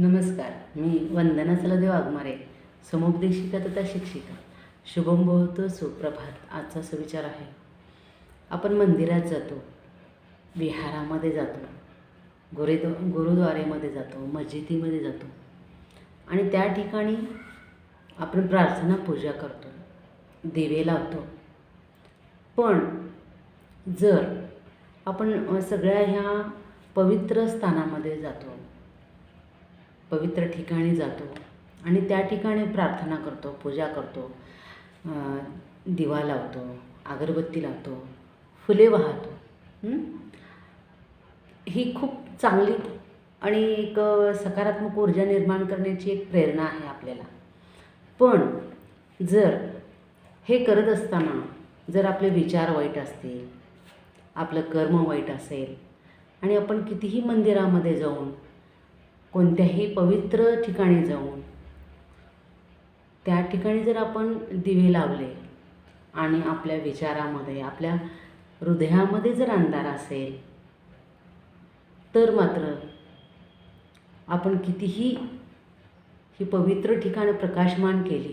नमस्कार मी वंदना सलदेव आगमारे समुपदेशिका तथा शिक्षिका. शुभम भवतो सुप्रभात. आजचा सुविचार आहे. आपण मंदिरात जातो विहारामध्ये जातो गुरुद्व गुरुद्वारेमध्ये जातो मस्जिदीमध्ये जातो आणि त्या ठिकाणी आपण प्रार्थना पूजा करतो दिवे लावतो. पण जर आपण सगळ्या ह्या पवित्र स्थानामध्ये जातो पवित्र ठिकाणी जातो आणि त्या ठिकाणी प्रार्थना करतो पूजा करतो दिवा लावतो अगरबत्ती लावतो फुले वाहतो. ही? खूप चांगली आणि एक सकारात्मक ऊर्जा निर्माण करण्याची एक प्रेरणा आहे आपल्याला. पण जर हे करत असताना जर आपले विचार वाईट असतील आपलं कर्म वाईट असेल आणि आपण कितीही मंदिरामध्ये जाऊन कोणत्याही पवित्र ठिकाणी जाऊन. त्या ठिकाणी जर आपण दिवे लावले आणि आपल्या विचारामध्ये आपल्या हृदयामध्ये जर अंधार असेल तर मात्र आपण कितीही ही पवित्र ठिकाणं प्रकाशमान केली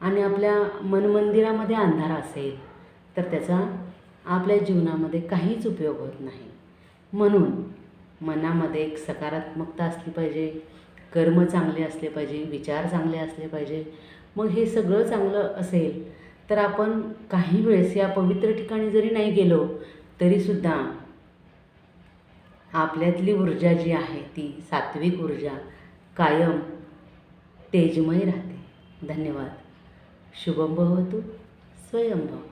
आणि आपल्या मनमंदिरामध्ये अंधार असेल तर त्याचा आपल्या जीवनामध्ये काहीच उपयोग होत नाही. म्हणून मनामध्ये एक सकारात्मकता असली पाहिजे कर्म चांगले असले पाहिजे विचार चांगले असले पाहिजे मग हे सगळं चांगलं असेल तर आपण काही वेळेस या पवित्र ठिकाणी जरी नाही गेलो तरीसुद्धा आपल्यातली ऊर्जा जी आहे ती सात्विक ऊर्जा कायम तेजमय राहते. धन्यवाद. शुभम भवतु. स्वयंभव.